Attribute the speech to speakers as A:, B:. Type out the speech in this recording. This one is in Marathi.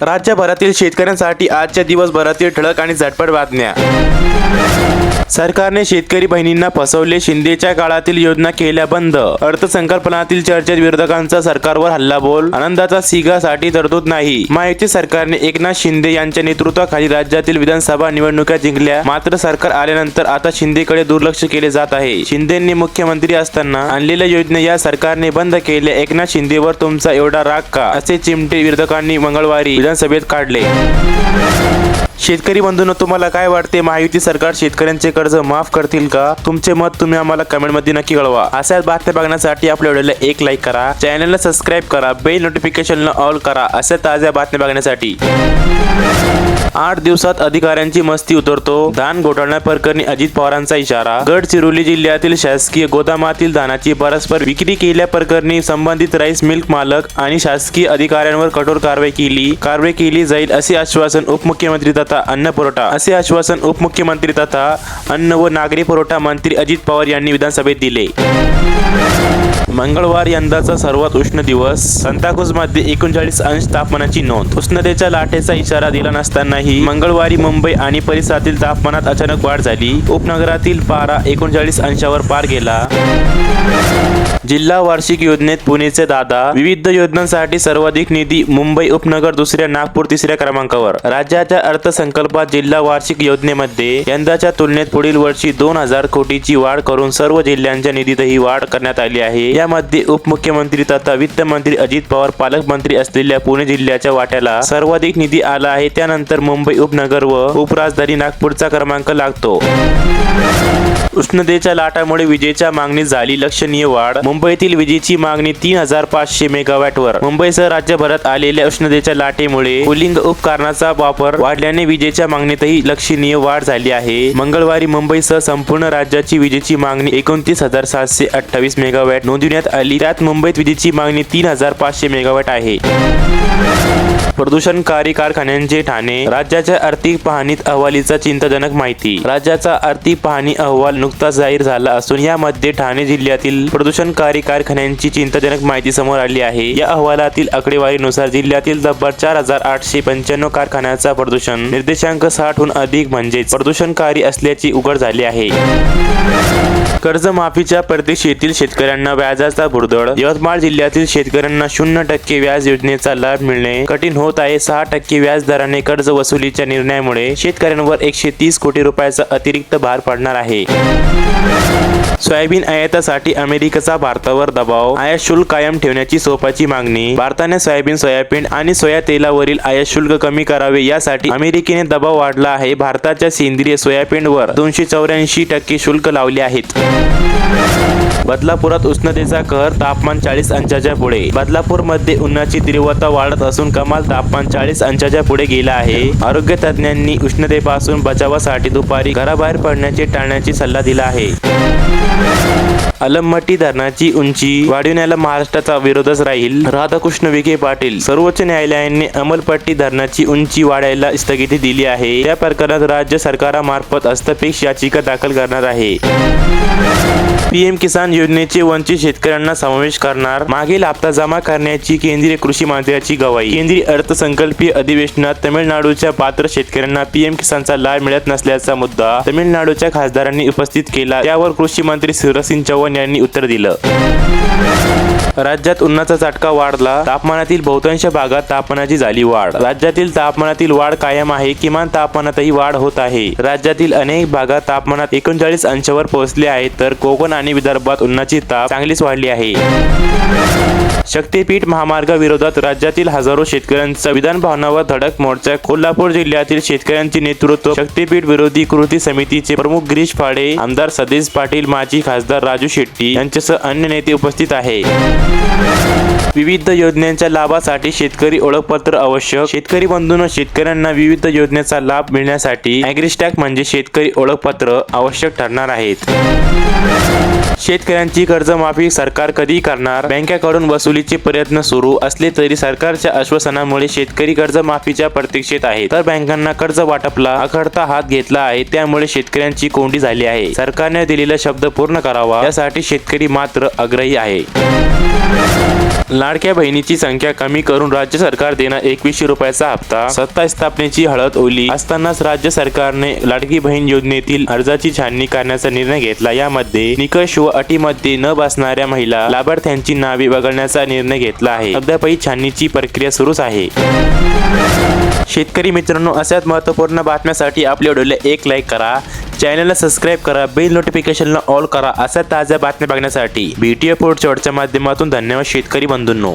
A: राज्यभरातील शेतकऱ्यांसाठी आजच्या दिवसभरातील ठळक आणि झटपट बातम्या. सरकारने शेतकरी बहिणींना फसवले शिंदेच्या काळातील योजना केल्या बंद. अर्थसंकल्पनातील चर्चेत विरोधकांचा सरकारवर हल्लाबोल आनंदाचा सिगासाठी तरतूद नाही. माहिती सरकारने एकनाथ शिंदे यांच्या नेतृत्वाखाली राज्यातील विधानसभा निवडणुका जिंकल्या. मात्र सरकार आल्यानंतर आता शिंदेकडे दुर्लक्ष केले जात आहे. शिंदेंनी मुख्यमंत्री असताना आणलेल्या योजना या सरकारने बंद केल्या. एकनाथ शिंदेवर तुमचा एवढा राग का? असे चिमटे विरोधकांनी मंगळवारी विधानसभेत काढले. शेतकरी बंधूंनो तुम्हाला काय वाटते? महायुती सरकार शेतकऱ्यांचे कर्ज माफ करतील का? तुमचे मत तुम्ही आम्हाला कमेंटमध्ये नक्की कळवा. अशाच बातम्या बघण्यासाठी आपल्या व्हिडिओला एक लाईक करा. चॅनलला सबस्क्राईब करा. बेल नोटिफिकेशनला ऑल करा. अशा ताज्या बातम्या बघण्यासाठी. आठ दिवसात अधिकाऱ्यांची मस्ती उतरतो. धान घोटाळण्याप्रकरणी प्रकरणी अजित पवारांचा इशारा. गडचिरोली जिल्ह्यातील शासकीय गोदामातील धानाची परस्पर विक्री केल्या प्रकरणी संबंधित राईस मिल्क मालक आणि शासकीय अधिकाऱ्यांवर कठोर कारवाई केली. कारवाई केली जाईल असे आश्वासन उपमुख्यमंत्री तथा अन्न पुरवठा. असे आश्वासन उपमुख्यमंत्री तथा अन्न व नागरी पुरवठा मंत्री अजित पवार यांनी विधानसभेत दिले. मंगळवार यंदाचा सर्वात उष्ण दिवस. संताक्रुजमध्ये एकोणचाळीस अंश तापमानाची नोंद. उष्णतेच्या लाटेचा इशारा दिला नसतानाही मंगळवारी मुंबई आणि परिसरातील तापमानात अचानक वाढ झाली. उपनगरातील पारा एकोणचाळीस अंशावर पार गेला. जिल्हा वार्षिक योजनेत पुणेचे दादा. विविध योजनांसाठी सर्वाधिक निधी मुंबई उपनगर दुसऱ्या नागपूर तिसऱ्या क्रमांकावर. राज्याच्या अर्थसंकल्पात जिल्हा वार्षिक योजनेमध्ये यंदाच्या तुलनेत पुढील वर्षी दोन हजार कोटीची वाढ करून सर्व जिल्ह्यांच्या निधीतही वाढ करण्यात आली आहे. या यामध्ये उपमुख्यमंत्री तथा वित्त मंत्री अजित पवार पालकमंत्री असलेल्या पुणे जिल्ह्याच्या वाट्याला सर्वाधिक निधी आला आहे. त्यानंतर मुंबई उपनगर व उपराजधानी नागपूरचा क्रमांक लागतो. उष्णतेच्या लाटामुळे विजेच्या मागणीत झाली. लक्षणीय वाढ. मुंबईतील विजेची मागणी तीन हजार पाचशे मेगावॅटवर. मुंबईसह राज्यभरात आलेल्या उष्णतेच्या लाटेमुळे कुलिंग उपकरणाचा वापर वाढल्याने विजेच्या मागणीतही लक्षणीय वाढ झाली आहे. मंगळवारी मुंबईसह संपूर्ण राज्याची विजेची मागणी एकोणतीस हजार सातशे अठ्ठावीस मेगावॅट. नोंदविण्यात आली. त्यात मुंबईत विजेची मागणी तीन हजार पाचशे मेगावॅट आहे. प्रदूषणकारी कारखान्यांचे ठाणे राज्याच्या आर्थिक पाहणीत अहवालीचा चिंताजनक माहिती. राज्याचा आर्थिक पाहणी अहवाल नुकताच जाहीर झाला असून यामध्ये ठाणे जिल्ह्यातील प्रदूषणकारी कारखान्यांची चिंताजनक माहिती समोर आली आहे. या अहवालातील आकडेवारीनुसार जिल्ह्यातील तब्बल चार हजार आठशे पंच्याण्णव कारखान्याचा प्रदूषण निर्देशांक साठहून अधिक म्हणजेच प्रदूषणकारी असल्याची उघड झाली आहे. कर्जमाफीच्या प्रतीक्षेतील शेतकऱ्यांना व्याजाचा भुर्दळ यवतमाळ जिल्ह्यातील शेतकऱ्यांना शून्य टक्के व्याज योजनेचा लाभ मिळणे कठीण होत होत आहे. सहा टक्के व्याज दराने कर्ज वसुलीच्या निर्णयामुळे शेतकऱ्यांवर एकशे तीस कोटी रुपयाचा अतिरिक्त भार पडणार आहे. सोयाबीन आयातासाठी अमेरिकेचा भारतावर दबाव. आयात शुल्क कायम ठेवण्याची सोपाची मागणी. भारताने सोयाबीन सोयाबीन आणि सोया तेलावरील आयात शुल्क कमी करावे यासाठी अमेरिकेने दबाव वाढला आहे. भारताच्या सेंद्रिय सोयाबीनवर दोनशे चौऱ्याऐंशी टक्के शुल्क लावले आहेत. बदलापुरात उष्णतेचा कहर तापमान चाळीस अंशाच्या पुढे. बदलापूरमध्ये उन्हाची तीव्रता वाढत असून कमाल ताप तापमान चाळीस अंशाच्या पुढे गेला आहे. आरोग्य तज्ज्ञांनी उष्णतेपासून बचावासाठी दुपारी घराबाहेर पडण्याचे टाळण्याची सल्ला दिला आहे. अलमट्टी धरणाची उंची वाढविण्याला महाराष्ट्राचा विरोधच राहील. राधाकृष्ण विखे पाटील सर्वोच्च न्यायालयाने अमलपट्टी धरणाची उंची वाढायला स्थगिती दिली आहे. या प्रकरणात राज्य सरकारामार्फत हस्तपेक्ष याचिका दाखल करणार आहे. पीएम किसान योजनेचे वंचित शेतकऱ्यांना समावेश करणार. मागील हप्ता जमा करण्याची केंद्रीय कृषी मंत्र्याची गवाही. केंद्रीय अर्थसंकल्पीय अधिवेशनात तमिळनाडूच्या पात्र शेतकऱ्यांना पीएम किसानचा लाभ मिळत नसल्याचा मुद्दा तमिळनाडूच्या खासदारांनी उपस्थित केला. त्यावर कृषी मंत्री शिवराज सिंग चौहान यांनी उत्तर दिलं. राज्यात उन्हाचा चटका वाढला तापमानातील बहुतांश भागात तापमानाची झाली वाढ. राज्यातील तापमानातील वाढ कायम आहे किमान तापमानातही वाढ होत आहे. राज्यातील अनेक भागात तापमानात एकोणचाळीस अंशावर पोहोचले आहे तर कोकण आणि विदर्भात उन्हाची ताप चांगलीच वाढली आहे. शक्तीपीठ महामार्गाविरोधात राज्यातील हजारो शेतकऱ्यांचा विधान भवनावर धडक मोर्चा कोल्हापूर जिल्ह्यातील शेतकऱ्यांचे नेतृत्व शक्तीपीठ विरोधी कृती समितीचे प्रमुख गिरीश फाडे आमदार सदेश पाटील माजी खासदार राजू शेट्टी यांच्यासह अन्य नेते उपस्थित आहे विविध योजनांच्या लाभासाठी शेतकरी ओळखपत्र आवश्यक. शेतकरी बंधून शेतकऱ्यांना विविध योजनेचा लाभ मिळण्यासाठी अॅग्रिस्टॅक म्हणजे शेतकरी ओळखपत्र आवश्यक ठरणार आहेत. शेतकऱ्यांची कर्जमाफी सरकार कधी करणार? बँकेकडून वसुलीचे प्रयत्न सुरू असले तरी सरकारच्या आश्वासनामुळे शेतकरी कर्जमाफीच्या प्रतीक्षेत आहे तर बँकांना कर्ज वाटपला अखडता हात घेतला आहे त्यामुळे शेतकऱ्यांची कोंडी झाली आहे. सरकारने दिलेला शब्द पूर्ण पूर्ण करावा यासाठी शेतकरी मात्र आग्रही आहे. लाडक्या बहिणीची संख्या कमी करून राज्य सरकार देणार एकवीसशे रुपयाचा हप्ता. सत्ता स्थापनेची हळद ओली असतानाच राज्य सरकारने लाडकी बहीण योजनेतील अर्जाची छाननी करण्याचा निर्णय घेतला. यामध्ये निकष व अटीमध्ये न बसणाऱ्या महिला लाभार्थ्यांची नावे वगळण्याचा निर्णय घेतला आहे. अद्यापही छाननीची प्रक्रिया सुरूच आहे. शेतकरी मित्रांनो अशाच महत्त्वपूर्ण बातम्यासाठी आपल्या व्हिडिओला एक लाईक करा. चॅनलला सबस्क्राईब करा बिल नोटिफिकेशनला ऑल करा अशा ताज्या बातम्या बघण्यासाठी बीटीए पोर्ट शॉर्टच्या माध्यमातून धन्यवाद शेतकरी बंधूंनो.